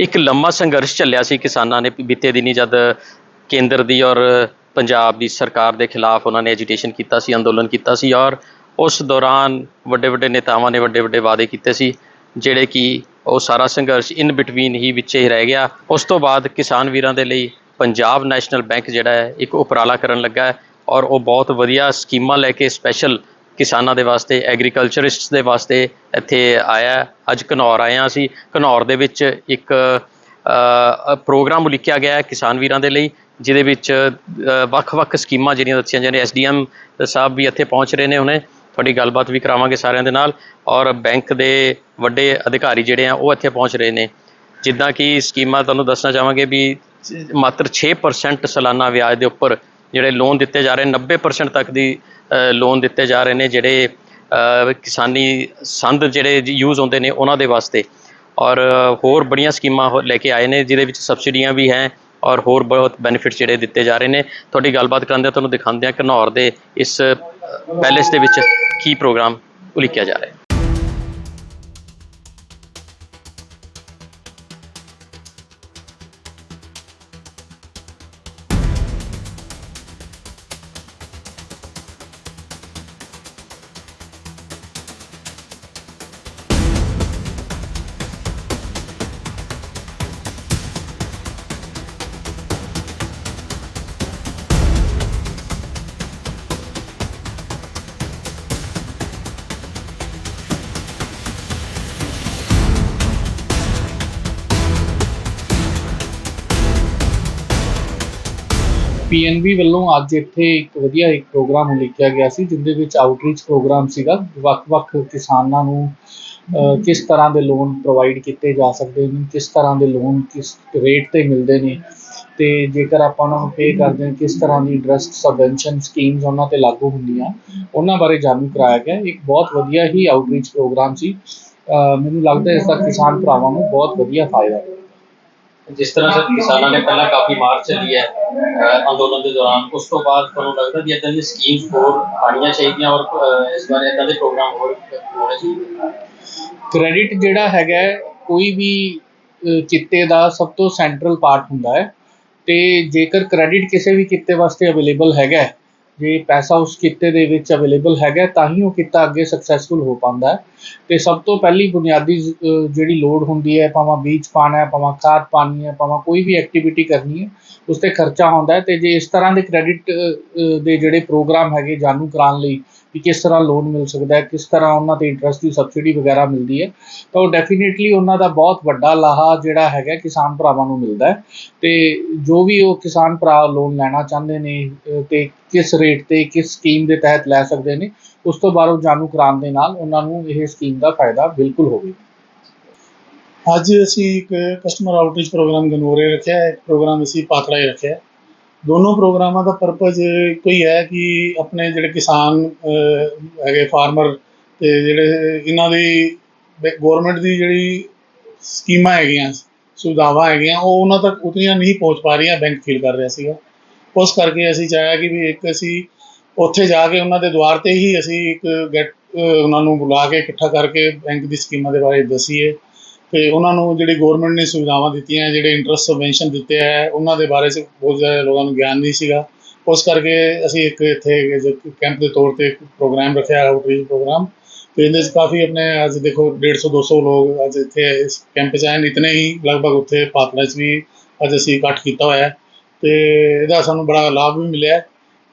ਇੱਕ ਲੰਮਾ ਸੰਘਰਸ਼ ਚੱਲਿਆ ਸੀ ਕਿਸਾਨਾਂ ਨੇ ਬੀਤੇ ਦਿਨੀ ਜਦ ਕੇਂਦਰ ਦੀ ਔਰ ਪੰਜਾਬ ਦੀ ਸਰਕਾਰ ਦੇ ਖਿਲਾਫ ਉਹਨਾਂ ਨੇ ਐਜੀਟੇਸ਼ਨ ਕੀਤਾ ਸੀ, ਅੰਦੋਲਨ ਕੀਤਾ ਸੀ ਔਰ ਉਸ ਦੌਰਾਨ ਵੱਡੇ ਵੱਡੇ ਨੇਤਾਵਾਂ ਨੇ ਵੱਡੇ ਵੱਡੇ ਵਾਅਦੇ ਕੀਤੇ ਸੀ, ਜਿਹੜੇ ਕਿ ਉਹ ਸਾਰਾ ਸੰਘਰਸ਼ ਇਨ ਬਿਟਵੀਨ ਹੀ ਵਿੱਚ ਹੀ ਰਹਿ ਗਿਆ। ਉਸ ਤੋਂ ਬਾਅਦ ਕਿਸਾਨ ਵੀਰਾਂ ਦੇ ਲਈ ਪੰਜਾਬ ਨੈਸ਼ਨਲ ਬੈਂਕ ਜਿਹੜਾ ਹੈ, ਇੱਕ ਉਪਰਾਲਾ ਕਰਨ ਲੱਗਾ ਹੈ ਔਰ ਉਹ ਬਹੁਤ ਵਧੀਆ ਸਕੀਮਾਂ ਲੈ ਕੇ ਸਪੈਸ਼ਲ ਕਿਸਾਨਾਂ ਦੇ ਵਾਸਤੇ ਐਗਰੀਕਲਚਰਿਸਟਸ ਦੇ ਵਾਸਤੇ ਇੱਥੇ ਆਇਆ ਅੱਜ ਘਨੌਰ ਆਏ ਹਾਂ ਅਸੀਂ। ਘਨੌਰ ਦੇ ਵਿੱਚ ਇੱਕ ਪ੍ਰੋਗਰਾਮ ਉਲੀਕਿਆ ਗਿਆ ਹੈ ਕਿਸਾਨ ਵੀਰਾਂ ਦੇ ਲਈ, ਜਿਹਦੇ ਵਿੱਚ ਵੱਖ-ਵੱਖ ਸਕੀਮਾਂ ਜਿਹੜੀਆਂ ਦੱਸੀਆਂ ਜਾਂਦੀਆਂ ਐਸਡੀਐਮ ਸਾਹਿਬ ਵੀ ਇੱਥੇ ਪਹੁੰਚ ਰਹੇ ਨੇ ਹੁਣੇ। ਤੁਹਾਡੀ ਗੱਲਬਾਤ ਵੀ ਕਰਾਵਾਂਗੇ ਸਾਰਿਆਂ ਦੇ ਨਾਲ। ਔਰ ਬੈਂਕ ਦੇ ਵੱਡੇ ਅਧਿਕਾਰੀ ਜਿਹੜੇ ਆ, ਉਹ ਇੱਥੇ ਪਹੁੰਚ ਰਹੇ ਨੇ। ਜਿੱਦਾਂ ਕਿ ਸਕੀਮਾਂ ਤੁਹਾਨੂੰ ਦੱਸਣਾ ਚਾਹਾਂਗੇ ਵੀ ਮਾਤਰ 6% ਸਾਲਾਨਾ ਵਿਆਜ ਦੇ ਉੱਪਰ ਜਿਹੜੇ ਲੋਨ ਦਿੱਤੇ ਜਾ ਰਹੇ ਨੇ 90% ਤੱਕ ਦੀ ਲੋਨ ਦਿੱਤੇ ਜਾ ਰਹੇ ਨੇ ਜਿਹੜੇ ਕਿਸਾਨੀ ਸੰਦ ਜਿਹੜੇ ਯੂਜ਼ ਹੁੰਦੇ ਨੇ ਉਹਨਾਂ ਦੇ ਵਾਸਤੇ। ਔਰ ਹੋਰ ਬੜੀਆਂ ਸਕੀਮਾਂ ਹੋ- ਲੈ ਕੇ ਆਏ ਨੇ, ਜਿਹਦੇ ਵਿੱਚ ਸਬਸਿਡੀਆਂ ਵੀ ਹੈ ਔਰ ਹੋਰ ਬਹੁਤ ਬੈਨੀਫਿਟਸ ਜਿਹੜੇ ਦਿੱਤੇ ਜਾ ਰਹੇ ਨੇ। ਤੁਹਾਡੀ ਗੱਲਬਾਤ ਕਰਾਂਦੇ ਤੁਹਾਨੂੰ ਦਿਖਾਉਂਦੇ ਹਾਂ ਘਨੌਰ ਦੇ ਇਸ ਪੈਲੇਸ ਦੇ ਵਿੱਚ ਕੀ ਪ੍ਰੋਗਰਾਮ ਉਲੀਕਿਆ ਜਾ ਰਿਹਾ ਹੈ। ਪੀਐਨਬੀ ਵੱਲੋਂ ਅੱਜ ਇੱਥੇ ਇੱਕ ਵਧੀਆ ਇੱਕ ਪ੍ਰੋਗਰਾਮ ਉਲੀਕਿਆ ਗਿਆ ਸੀ ਜਿੰਦੇ ਵਿੱਚ ਆਊਟਰੀਚ ਪ੍ਰੋਗਰਾਮ ਸੀਗਾ। ਵੱਖ-ਵੱਖ ਕਿਸਾਨਾਂ ਨੂੰ ਕਿਸ ਤਰ੍ਹਾਂ ਦੇ ਲੋਨ ਪ੍ਰੋਵਾਈਡ ਕੀਤੇ ਜਾ ਸਕਦੇ ਨੇ ਕਿਸ ਤਰ੍ਹਾਂ ਦੇ ਲੋਨ ਕਿਸ ਰੇਟ ਤੇ ਮਿਲਦੇ ਨੇ। ਤੇ ਜੇਕਰ ਆਪਾਂ ਉਹਨਾਂ ਨੂੰ ਪੇ ਕਰਦੇ ਹਾਂ ਕਿਸ ਤਰ੍ਹਾਂ ਦੀ ਇੰਟਰਸਟ ਸਬਵੈਂਸ਼ਨ ਸਕੀਮਸ ਉਹਨਾਂ ਤੇ ਲਾਗੂ ਹੁੰਦੀਆਂ ਉਹਨਾਂ ਬਾਰੇ ਜਾਣੂ ਕਰਾਇਆ ਗਿਆ। ਇੱਕ ਬਹੁਤ ਵਧੀਆ ਹੀ ਆਊਟਰੀਚ ਪ੍ਰੋਗਰਾਮ ਸੀ। ਮੈਨੂੰ ਲੱਗਦਾ ਹੈ ਇਸ ਦਾ ਕਿਸਾਨ ਭਰਾਵਾਂ ਨੂੰ ਬਹੁਤ ਵਧੀਆ ਫਾਇਦਾ ਹੈ ਜਿਸ ਤਰ੍ਹਾਂ ਸੇ ਕਿਸਾਨਾਂ ਨੇ ਪਹਿਲਾਂ ਕਾਫੀ ਮਾਰ ਚੱਲੀ ਹੈ ਅੰਦੋਲਨ ਦੇ ਦੌਰਾਨ, ਉਸ ਤੋਂ ਬਾਅਦ ਤੁਹਾਨੂੰ ਲੱਗਦਾ ਵੀ ਇਦਾਂ ਦੀ ਸਕੀਮਸ ਹੋਰ ਆਉਣੀਆਂ ਚਾਹੀਦੀਆਂ ਔਰ ਇਸ ਬਾਰੇ ਇਦਾਂ ਦੇ ਪ੍ਰੋਗਰਾਮ ਹੋਰ ਹੋਣੇ ਚਾਹੀਦੇ? ਕ੍ਰੈਡਿਟ ਜਿਹੜਾ ਹੈਗਾ ਕੋਈ ਵੀ ਕਿੱਤੇ ਦਾ ਸਭ ਤੋਂ ਸੈਂਟਰਲ ਪਾਰਟ ਹੁੰਦਾ ਹੈ ਤੇ ਜੇਕਰ ਕ੍ਰੈਡਿਟ ਕਿਸੇ ਵੀ ਕਿੱਤੇ ਵਾਸਤੇ ਅਵੇਲੇਬਲ ਹੈਗਾ ਜੇ ਪੈਸਾ ਉਸ ਕਿੱਤੇ ਦੇ ਵਿੱਚ ਅਵੇਲੇਬਲ ਹੈਗਾ, ਤਾਂ ਹੀ ਉਹ ਕਿੱਤਾ ਅੱਗੇ ਸਕਸੈਸਫੁਲ ਹੋ ਪਾਉਂਦਾ ਹੈ। ਤੇ ਸਭ ਤੋਂ ਪਹਿਲੀ ਬੁਨਿਆਦੀ ਜਿਹੜੀ ਲੋੜ ਹੁੰਦੀ ਹੈ, ਭਾਵੇਂ ਬੀਜ ਪਾਣਾ ਹੈ, ਭਾਵੇਂ ਖਾਦ ਪਾਣੀ ਹੈ, ਭਾਵੇਂ ਕੋਈ ਵੀ ਐਕਟੀਵਿਟੀ ਕਰਨੀ ਹੈ, ਉਸ ਤੇ ਖਰਚਾ ਹੁੰਦਾ ਹੈ। ਤੇ ਜੇ ਇਸ ਤਰ੍ਹਾਂ ਦੇ ਕ੍ਰੈਡਿਟ ਦੇ ਜਿਹੜੇ ਪ੍ਰੋਗਰਾਮ ਹੈਗੇ ਜਾਣੂ ਕਰਾਉਣ ਲਈ ਕਿ ਕਿਸ ਤਰ੍ਹਾਂ ਲੋਨ ਮਿਲ ਸਕਦਾ ਹੈ ਕਿਸ ਤਰ੍ਹਾਂ ਉਹਨਾਂ ਤੇ ਇੰਟਰਸਟ ਦੀ ਸਬਸਿਡੀ ਵਗੈਰਾ ਮਿਲਦੀ ਹੈ ਤਾਂ ਉਹ ਡੈਫੀਨਿਟਲੀ ਉਹਨਾਂ ਦਾ ਬਹੁਤ ਵੱਡਾ ਲਾਹਾ ਜਿਹੜਾ ਹੈਗਾ ਕਿਸਾਨ ਭਰਾਵਾਂ ਨੂੰ ਮਿਲਦਾ ਹੈ। ਤੇ ਜੋ ਵੀ ਉਹ ਕਿਸਾਨ ਭਰਾ ਲੋਨ ਲੈਣਾ ਚਾਹੁੰਦੇ ਨੇ ਅਹ, ਤੇ ਕਿਸ ਰੇਟ ਤੇ ਕਿਸ ਸਕੀਮ ਦੇ ਤਹਿਤ ਲੈ ਸਕਦੇ ਨੇ ਉਸ ਤੋਂ ਬਾਅਦ ਉਹ ਜਾਣੂ ਕਰਾਉਣ ਦੇ ਨਾਲ ਉਹਨਾਂ ਨੂੰ ਇਹ ਸਕੀਮ ਦਾ ਫਾਇਦਾ ਬਿਲਕੁਲ ਹੋਵੇਗਾ ਅੱਜ ਅਸੀਂ ਇੱਕ ਕਸਟਮਰ ਆਊਟਰੀਚ ਪ੍ਰੋਗਰਾਮ ਗਨੋਰੇ ਰੱਖਿਆ ਹੈ ਪ੍ਰੋਗਰਾਮ ਅਸੀਂ ਪਾਤੜਾਈ ਰੱਖਿਆ ਦੋਨੋਂ ਪ੍ਰੋਗਰਾਮਾਂ ਦਾ ਪਰਪਸ ਇੱਕੋ ਹੀ ਹੈ ਕਿ ਆਪਣੇ ਜਿਹੜੇ ਕਿਸਾਨ ਹੈਗੇ ਫਾਰਮਰ ਤੇ ਜਿਹੜੇ ਇਹਨਾਂ ਦੀ ਗਵਰਨਮੈਂਟ ਦੀ ਜਿਹੜੀ ਸਕੀਮਾਂ ਹੈਗੀਆਂ, ਸੁਵਿਧਾਵਾਂ ਹੈਗੀਆਂ, ਉਹ ਉਹਨਾਂ ਤੱਕ ਉਤਨੀਆਂ ਨਹੀਂ ਪਹੁੰਚ ਪਾ ਰਹੀਆਂ ਬੈਂਕ ਫੀਲ ਕਰ ਰਿਹਾ ਸੀਗਾ। ਉਸ ਕਰਕੇ ਅਸੀਂ ਚਾਹਿਆ ਕਿ ਵੀ ਇੱਕ ਅਸੀਂ ਉੱਥੇ ਜਾ ਕੇ ਉਹਨਾਂ ਦੇ ਦੁਆਰ ਤੇ ਹੀ ਅਸੀਂ ਇੱਕ ਗੈਟ ਉਹਨਾਂ ਨੂੰ ਬੁਲਾ ਕੇ ਇਕੱਠਾ ਕਰਕੇ ਬੈਂਕ ਦੀ ਸਕੀਮਾਂ ਦੇ ਬਾਰੇ ਦੱਸੀਏ। ਤੇ ਉਹਨਾਂ ਨੂੰ ਜਿਹੜੀ ਗਵਰਨਮੈਂਟ ਨੇ ਸੁਵਿਧਾਵਾਂ ਦਿੱਤੀਆਂ, ਜਿਹੜੇ ਇੰਟਰਸਟ ਸਬਵੈਂਸ਼ਨ ਦਿੱਤੇ ਹੈ ਉਹਨਾਂ ਦੇ ਬਾਰੇ 'ਚ ਬਹੁਤ ਜ਼ਿਆਦਾ ਲੋਕਾਂ ਨੂੰ ਗਿਆਨ ਨਹੀਂ ਸੀਗਾ। ਉਸ ਕਰਕੇ ਅਸੀਂ ਇੱਕ ਇੱਥੇ ਕੈਂਪ ਦੇ ਤੌਰ ਤੇ ਪ੍ਰੋਗਰਾਮ ਰੱਖਿਆ ਆਊਟਰੀਚ ਪ੍ਰੋਗਰਾਮ ਤੇ ਇਹਦੇ 'ਚ ਕਾਫੀ ਆਪਣੇ ਅੱਜ ਦੇਖੋ 150 200 ਲੋਕ ਅੱਜ ਇੱਥੇ ਇਸ ਕੈਂਪ 'ਚ ਆਏ ਨੇ। ਇਤਨੇ ਹੀ ਲਗਭਗ ਉੱਥੇ ਪਾਤੜਾ 'ਚ ਵੀ ਅੱਜ ਅਸੀਂ ਇਕੱਠ ਕੀਤਾ ਹੋਇਆ। ਹੈ ਤੇ ਇਹਦਾ ਸਾਨੂੰ ਬੜਾ ਲਾਭ ਵੀ ਮਿਲਿਆ। ਹੈ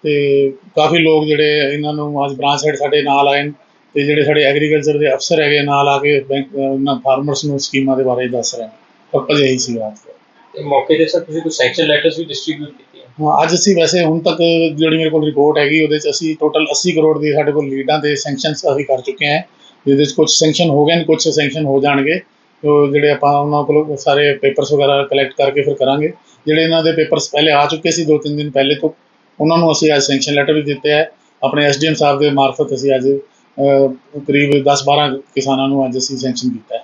ਤੇ ਕਾਫੀ ਲੋਕ ਜਿਹੜੇ ਇਹਨਾਂ ਨੂੰ ਅੱਜ ਬ੍ਰਾਂਚ ਹੈਡ ਸਾਡੇ ਨਾਲ ਆਏ ਨੇ। ਤੇ ਜਿਹੜੇ ਸਾਡੇ ਐਗਰੀਕਲਚਰ ਦੇ ਅਫਸਰ ਹੈਗੇ ਨਾਲ ਆ ਕੇ ਬੈਂਕ ਉਹਨਾਂ ਫਾਰਮਰਸ ਨੂੰ ਸਕੀਮਾਂ ਦੇ ਬਾਰੇ ਦੱਸ ਰਹੇ ਪਰਪਸ ਇਹੀ ਸੀ ਰਾਤ ਦਾ ਤੇ ਮੌਕੇ ਤੇ ਸਰ ਤੁਸੀਂ ਕੋਈ ਸੈਂਕਸ਼ਨ ਲੈਟਰਸ ਵੀ ਡਿਸਟ੍ਰੀਬਿਊਟ ਕੀਤੀਆਂ? ਹਾਂ ਅੱਜ ਅਸੀਂ ਵੈਸੇ ਹੁਣ ਤੱਕ ਜਿਹੜੀ ਮੇਰੇ ਕੋਲ ਰਿਪੋਰਟ ਹੈਗੀ ਉਹਦੇ 'ਚ ਅਸੀਂ ਟੋਟਲ 80 ਕਰੋੜ ਦੀ ਸਾਡੇ ਕੋਲ ਲੀਡਾਂ ਦੇ ਸੈਂਕਸ਼ਨਸ ਅਸੀਂ ਕਰ ਚੁੱਕੇ ਹਾਂ। ਜਿਹਦੇ 'ਚ ਕੁਝ ਸੈਂਕਸ਼ਨ ਹੋ ਗਏ ਨੇ ਕੁਝ ਸੈਂਕਸ਼ਨ ਹੋ ਜਾਣਗੇ। ਉਹ ਜਿਹੜੇ ਆਪਾਂ ਉਹਨਾਂ ਕੋਲੋਂ ਸਾਰੇ ਪੇਪਰਸ ਵਗੈਰਾ ਕਲੈਕਟ ਕਰਕੇ ਫਿਰ ਕਰਾਂਗੇ। ਜਿਹੜੇ ਇਹਨਾਂ ਦੇ ਪੇਪਰਸ ਪਹਿਲੇ ਆ ਚੁੱਕੇ ਸੀ ਦੋ ਤਿੰਨ ਦਿਨ ਪਹਿਲੇ ਤੋਂ ਉਹਨਾਂ ਨੂੰ ਅਸੀਂ ਅੱਜ ਸੈਂਕਸ਼ਨ ਲੈਟਰ ਵੀ ਦਿੱਤੇ ਹੈ ਆਪਣੇ ਐਸਡੀਐਮ ਸਾਹਿਬ ਦੇ ਮਾਰਫਤ ਅਸੀਂ ਅੱਜ ਕਰੀਬ 10-12 ਕਿਸਾਨਾਂ ਨੂੰ ਅੱਜ ਅਸੀਂ ਸੈਂਕਸ਼ਨ ਕੀਤਾ ਹੈ।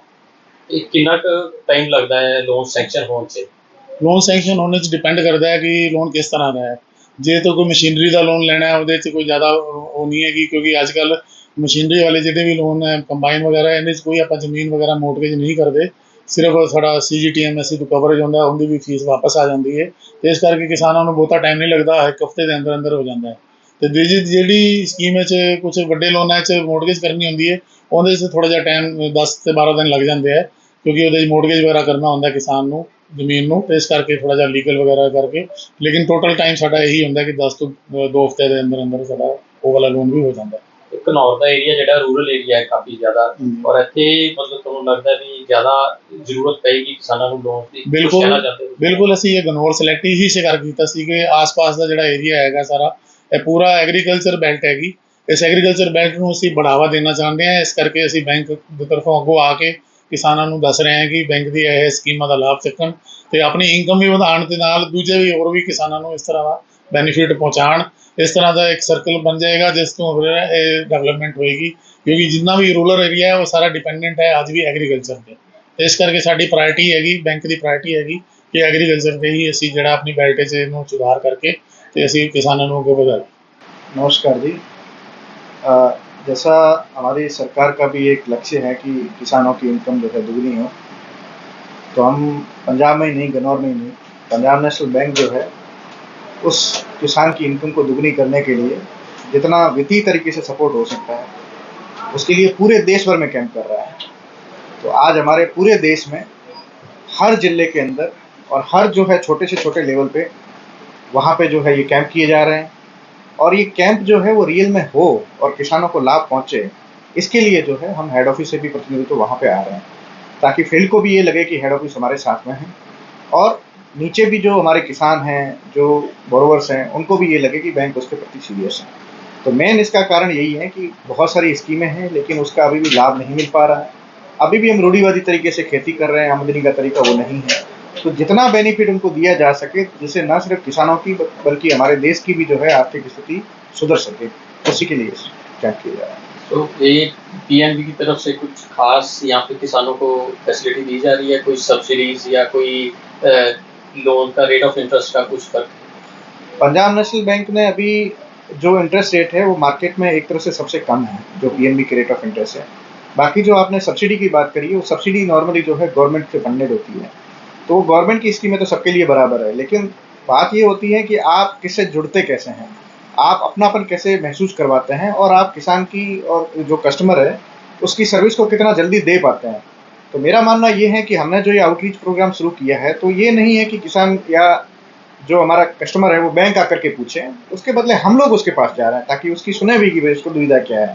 ਇਹ ਕਿੰਨਾ ਕੁ ਟਾਈਮ ਲੱਗਦਾ ਹੈ ਲੋਨ ਸੈਂਕਸ਼ਨ ਹੋਣ 'ਚ? ਲੋਨ ਸੈਂਕਸ਼ਨ ਹੋਣੇ 'ਚ ਡਿਪੈਂਡ ਕਰਦਾ ਹੈ ਕਿ ਲੋਨ ਕਿਸ ਤਰ੍ਹਾਂ ਦਾ ਹੈ। ਜੇ ਤਾਂ ਕੋਈ ਮਸ਼ੀਨਰੀ ਦਾ ਲੋਨ ਲੈਣਾ ਹੈ ਉਹਦੇ 'ਚ ਕੋਈ ਜ਼ਿਆਦਾ ਉਹ ਨਹੀਂ ਹੈਗੀ ਕਿਉਂਕਿ ਅੱਜ ਕੱਲ ਮਸ਼ੀਨਰੀ ਵਾਲੇ ਜਿਹੜੇ ਵੀ ਲੋਨ ਹੈ ਕੰਬਾਈਨ ਵਗੈਰਾ ਇਹਦੇ 'ਚ ਕੋਈ ਆਪਾਂ ਜ਼ਮੀਨ ਵਗੈਰਾ ਮੋਰਟਗੇਜ ਨਹੀਂ ਕਰਦੇ। ਸਿਰਫ ਸਾਡਾ ਸੀਜੀਟੀਐਮਐਸਸੀ ਤੋਂ ਕਵਰੇਜ ਹੁੰਦਾ ਉਹਦੀ ਵੀ ਫੀਸ ਵਾਪਸ ਆ ਜਾਂਦੀ ਹੈ। ਤੇ ਇਸ ਕਰਕੇ ਕਿਸਾਨਾਂ ਨੂੰ ਬਹੁਤਾ ਟਾਈਮ ਨਹੀਂ ਲੱਗਦਾ ਇੱਕ ਹਫ਼ਤੇ ਦੇ ਅੰਦਰ ਅੰਦਰ ਹੋ ਜਾਂਦਾ ਹੈ। ਤੇ ਦੂਜੀ ਜਿਹੜੀ ਸਕੀਮ ਵਿੱਚ ਕੁਝ ਵੱਡੇ ਲੋਨਾਂ 'ਚ ਮੋਰਟਗੇਜ ਕਰਨੀ ਹੁੰਦੀ ਹੈ ਉਹਦੇ 'ਚ ਥੋੜਾ ਜਿਹਾ ਟਾਈਮ 10 ਤੇ 12 ਦਿਨ ਲੱਗ ਜਾਂਦੇ ਆ ਕਿਉਂਕਿ ਉਹਦੇ 'ਚ ਮੋਰਟਗੇਜ ਵਗੈਰਾ ਕਰਨਾ ਹੁੰਦਾ ਕਿਸਾਨ ਨੂੰ ਜ਼ਮੀਨ ਨੂੰ ਤੇ ਇਸ ਕਰਕੇ ਥੋੜਾ ਜਿਹਾ ਲੀਗਲ ਵਗੈਰਾ ਕਰਕੇ ਲੇਕਿਨ ਟੋਟਲ ਟਾਈਮ ਸਾਡਾ ਇਹੀ ਹੁੰਦਾ ਕਿ 10 ਤੋਂ 2 ਹਫ਼ਤੇ ਦੇ ਅੰਦਰ ਅੰਦਰ ਸਾਡਾ ਉਹ ਵਾਲਾ ਲੋਨ ਵੀ ਹੋ ਜਾਂਦਾ ਹੈ ਘਨੌਰ ਦਾ ਏਰੀਆ ਜਿਹੜਾ ਰੂਰਲ ਏਰੀਆ ਹੈ ਕਾਫੀ ਜ਼ਿਆਦਾ ਔਰ ਇੱਥੇ ਮਤਲਬ ਤੁਹਾਨੂੰ ਲੱਗਦਾ ਵੀ ਜ਼ਿਆਦਾ ਜ਼ਰੂਰਤ ਪਏਗੀ ਕਿਸਾਨਾਂ ਨੂੰ ਲੋਨ ਦੀ ਬਿਲਕੁਲ। ਹੋ? ਬਿਲਕੁਲ ਅਸੀਂ ਇਹ ਗਨੌਰ ਸਿਲੈਕਟ ਹੀ ਸ਼ਿਕਾਰ ਕੀਤਾ ਸੀ ਕਿ ਆਸ-ਪਾਸ ਦਾ ਜਿਹੜਾ ਏਰੀਆ ਹੈਗਾ ਸਾਰਾ ਇਹ ਪੂਰਾ ਐਗਰੀਕਲਚਰ ਬੈਲਟ ਹੈਗੀ। ਇਸ ਐਗਰੀਕਲਚਰ ਬੈਲਟ ਨੂੰ ਅਸੀਂ ਬੜਾਵਾ ਦੇਣਾ ਚਾਹੁੰਦੇ ਹਾਂ। ਇਸ ਕਰਕੇ ਅਸੀਂ ਬੈਂਕ ਦੀ ਤਰਫੋਂ ਅੱਗੋਂ ਆ ਕੇ ਕਿਸਾਨਾਂ ਨੂੰ ਦੱਸ ਰਹੇ ਹਾਂ ਕਿ ਬੈਂਕ ਦੀ ਇਹ ਸਕੀਮਾਂ ਦਾ ਲਾਭ ਚੱਕਣ ਤੇ ਆਪਣੀ ਇਨਕਮ ਵੀ ਵਧਾਉਣ ਦੇ ਨਾਲ ਦੂਜੇ ਵੀ ਹੋਰ ਵੀ ਕਿਸਾਨਾਂ ਨੂੰ ਇਸ ਤਰ੍ਹਾਂ ਦਾ ਬੈਨੀਫਿਟ ਪਹੁੰਚਾਉਣ। ਇਸ ਤਰ੍ਹਾਂ ਦਾ ਇੱਕ ਸਰਕਲ ਬਣ ਜਾਏਗਾ, ਜਿਸ ਤੋਂ ਫਿਰ ਇਹ ਡਿਵੈਲਪਮੈਂਟ ਹੋਏਗੀ। ਕਿਉਂਕਿ ਜਿੰਨਾ ਵੀ ਰੂਰਲ ਏਰੀਆ ਹੈ, ਉਹ ਸਾਰਾ ਡਿਪੈਂਡੈਂਟ ਹੈ ਅੱਜ ਵੀ ਐਗਰੀਕਲਚਰ ਤੇ। ਇਸ ਕਰਕੇ ਸਾਡੀ ਪ੍ਰਾਇੋਰਟੀ ਹੈਗੀ ਬੈਂਕ ਦੀ ਪ੍ਰਾਇੋਰਟੀ ਹੈਗੀ ਕਿ ਐਗਰੀਕਲਚਰ ਤੇ ਹੀ ਅਸੀਂ ਜਿਹੜਾ ਆਪਣੀ ਬੈਲਟ 'ਚ ਇਹਨੂੰ ਸੁਧਾਰ ਕਰਕੇ ਤੇ ਅਸੀਂ ਕਿਸਾਨਾਂ ਨੂੰ ਅੱਗੇ ਵਧਾਈਏ नमस्कार जी अ, जैसा हमारी सरकार का भी एक लक्ष्य है कि किसानों की इनकम जो है दुगनी हो तो हम पंजाब में ही नहीं गन्नौर में ही नहीं पंजाब नेशनल बैंक जो है उस किसान की इनकम को दुगनी करने के लिए जितना वित्तीय तरीके से सपोर्ट हो सकता है उसके लिए पूरे देश भर में कैंप कर रहा है तो आज हमारे पूरे देश में हर जिले के अंदर और हर जो है छोटे से छोटे लेवल पे वहाँ पे जो है ये कैंप किए जा रहे हैं। और ये कैंप जो है वो रियल में हो और किसानों को लाभ पहुँचे, इसके लिए जो है हम हेड ऑफ़िस से भी प्रतिनिधित्व वहाँ पे आ रहे हैं। ताकि फ़ील्ड को भी ये लगे कि हेड ऑफ़िस हमारे साथ में है। और नीचे भी जो हमारे किसान हैं, जो बोरोवर्स हैं, उनको भी ये लगे कि बैंक उसके प्रति सीरियस है। तो मेन इसका कारण यही है कि बहुत सारी स्कीमें हैं, लेकिन उसका अभी भी लाभ नहीं मिल पा रहा है। अभी भी हम रूढ़ीवादी तरीके से खेती कर रहे हैं, आमदनी का तरीका वो नहीं है। तो जितना बेनिफिट उनको दिया जा सके जिससे न सिर्फ़ किसानों की बल्कि हमारे देश की भी जो है आर्थिक स्थिति सुधर सके। उसी के लिए क्या किया जा रहा है। तो ये पीएनबी की तरफ़ से कुछ खास यहाँ पे किसानों को फैसिलिटी दी जा रही है? कोई सब्सिडीज या कोई लोन का रेट ऑफ़ इंटरेस्ट का कुछ फ़र्क पंजाब नेशनल बैंक ने अभी जो इंटरेस्ट रेट है वो मार्केट में एक तरह से सबसे कम है जो पीएनबी के रेट ऑफ़ इंटरेस्ट है। बाकी जो आपने सब्सिडी की बात करी है वो सब्सिडी नॉर्मली जो है गवर्नमेंट से फंडेड होती है। तो गवर्नमेंट की स्कीमें तो सबके लिए बराबर है, लेकिन बात ये होती है कि आप किससे जुड़ते कैसे हैं? आप अपनापन कैसे महसूस करवाते हैं और आप किसान की और जो कस्टमर है, उसकी सर्विस को कितना जल्दी दे पाते हैं? तो मेरा मानना ये है कि हमने जो ये आउटरीच प्रोग्राम शुरू किया है तो ये नहीं है कि किसान या जो हमारा कस्टमर है वो बैंक आकर के पूछे, उसके बदले हम लोग उसके पास जा रहे हैं ताकि उसकी सुने भी कि भाई उसको दुविधा क्या है,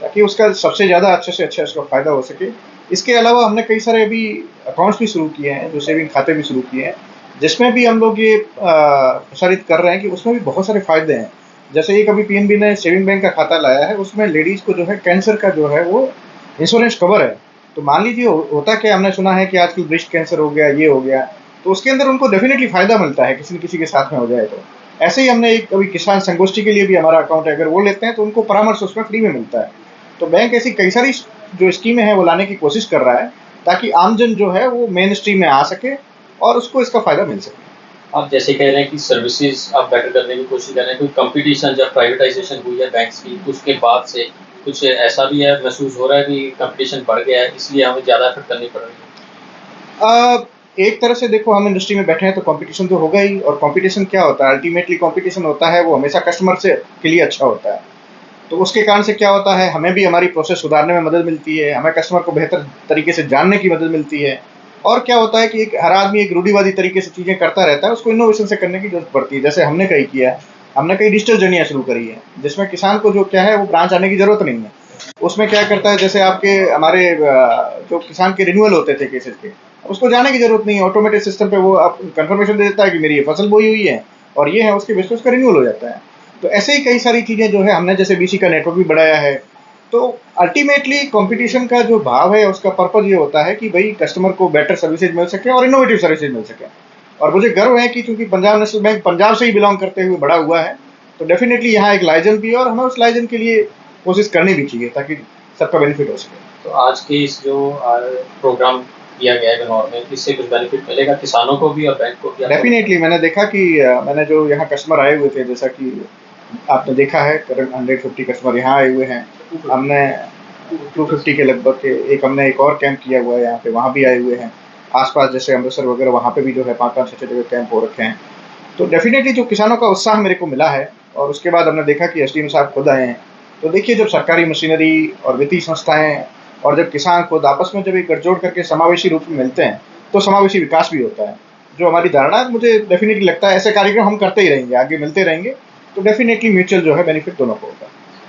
ताकि उसका सबसे ज़्यादा अच्छे से अच्छा उसका फ़ायदा हो सके। इसके अलावा हमने कई सारे अभी अकाउंट्स भी शुरू किए हैं, जो सेविंग खाते भी शुरू किए हैं, जिसमें भी हम लोग ये प्रसारित कर रहे हैं कि उसमें भी बहुत सारे फ़ायदे हैं। जैसे एक अभी पीएनबी ने सेविंग बैंक का खाता लाया है, उसमें लेडीज़ को जो है कैंसर का जो है वो इंश्योरेंस कवर है। तो मान लीजिए होता क्या हमने सुना है कि आजकल ब्रेस्ट कैंसर हो गया, ये हो गया तो उसके अंदर उनको डेफिनेटली फ़ायदा मिलता है, किसी न किसी के साथ में हो जाए तो। ऐसे ही हमने एक अभी किसान संगोष्ठी के लिए भी हमारा अकाउंट है, अगर वो लेते हैं तो उनको परामर्श उसमें फ्री में मिलता है। तो बैंक ऐसी कई सारी जो स्कीमें हैं वो लाने की कोशिश कर रहा है ताकि आमजन जो है वो मेन स्ट्रीम में आ सके और उसको इसका फ़ायदा मिल सके। आप जैसे कह रहे हैं कि सर्विसेज़ आप बेटर करने की कोशिश कर रहे हैं कोई कंपटीशन जब प्राइवेटाइजेशन हुई है बैंक्स की उसके बाद से कुछ ऐसा भी है महसूस हो रहा है कि कंपटीशन बढ़ गया है इसलिए हमें ज़्यादा एफर्ट करनी पड़ रही है? एक तरह से देखो हम इंडस्ट्री में बैठे हैं तो कंपटीशन तो होगा ही और कंपटीशन क्या होता है? अल्टीमेटली कंपटीशन होता है वो हमेशा कस्टमर से के लिए अच्छा होता है। तो उसके कारण से क्या होता है? हमें भी हमारी प्रोसेस सुधारने में मदद मिलती है, हमें कस्टमर को बेहतर तरीके से जानने की मदद मिलती है। और क्या होता है कि एक हर आदमी एक रूढ़ीवादी तरीके से चीज़ें करता रहता है, उसको इनोवेशन से करने की ज़रूरत पड़ती है। जैसे हमने कही किया हमने कई डिजिटल जर्नियाँ शुरू करी है, जिसमें किसान को जो क्या है, वो ब्रांच आने की ज़रूरत नहीं है। उसमें क्या करता है, जैसे आपके, हमारे जो किसान के रिन्यूअल होते थे केसेस के, उसको जाने की ज़रूरत नहीं है। ऑटोमेटिक सिस्टम पे वो आप कंफर्मेशन दे देता है कि मेरी ये फ़सल बोई हुई है, और ये है, उसके बेस पे उसका रिन्यूअल हो जाता है। तो ऐसे ही कई सारी चीज़ें जो है हमने जैसे बीसी का नेटवर्क भी बढ़ाया है। तो अल्टीमेटली कंपटीशन का जो भाव है उसका पर्पज ये होता है कि भाई कस्टमर को बेटर सर्विसेज़ मिल सके और इनोवेटिव सर्विसेज़ मिल सके। और मुझे गर्व है कि चूँकि पंजाब नेशनल बैंक पंजाब से ही बिलोंग करते हुए बड़ा हुआ है तो डेफिनेटली यहाँ एक लाइजन भी है और हमें उस लाइजन के लिए कोशिश करनी भी चाहिए ताकि सबका बेनिफिट हो सके। तो आज के इस जो प्रोग्राम किया गया है में इससे कुछ बेनिफिट मिलेगा किसानों को भी और बैंक को भी? डेफिनेटली मैंने देखा कि मैंने जो यहाँ कस्टमर आए हुए थे जैसा कि आपने देखा है करंट हंड्रेड फिफ्टी कस्टमर यहाँ आए हुए हैं। हमने टू फिफ्टी के लगभग एक, हमने एक और कैंप किया हुआ है यहाँ पे, वहाँ भी आए हुए हैं। आसपास जैसे अमृतसर वगैरह, वहाँ पे भी जो है पाँच पाँच छः छः कैंप हो रखे हैं। तो डेफिनेटली जो किसानों का उत्साह मेरे को मिला है, और उसके बाद हमने देखा कि एस साहब खुद आए हैं। तो देखिए, जब सरकारी मशीनरी और वित्तीय संस्थाएँ और जब किसान खुद आपस में जब एक गठजोड़ करके समावेशी रूप में मिलते हैं तो समावेशी विकास भी होता है। जो हमारी धारणा, मुझे डेफिनेटली लगता है, ऐसे कार्यक्रम हम करते ही रहेंगे, आगे मिलते रहेंगे। तो डेफिनेटली म्यूचुअल जो है बेनिफिट दोनों को होगा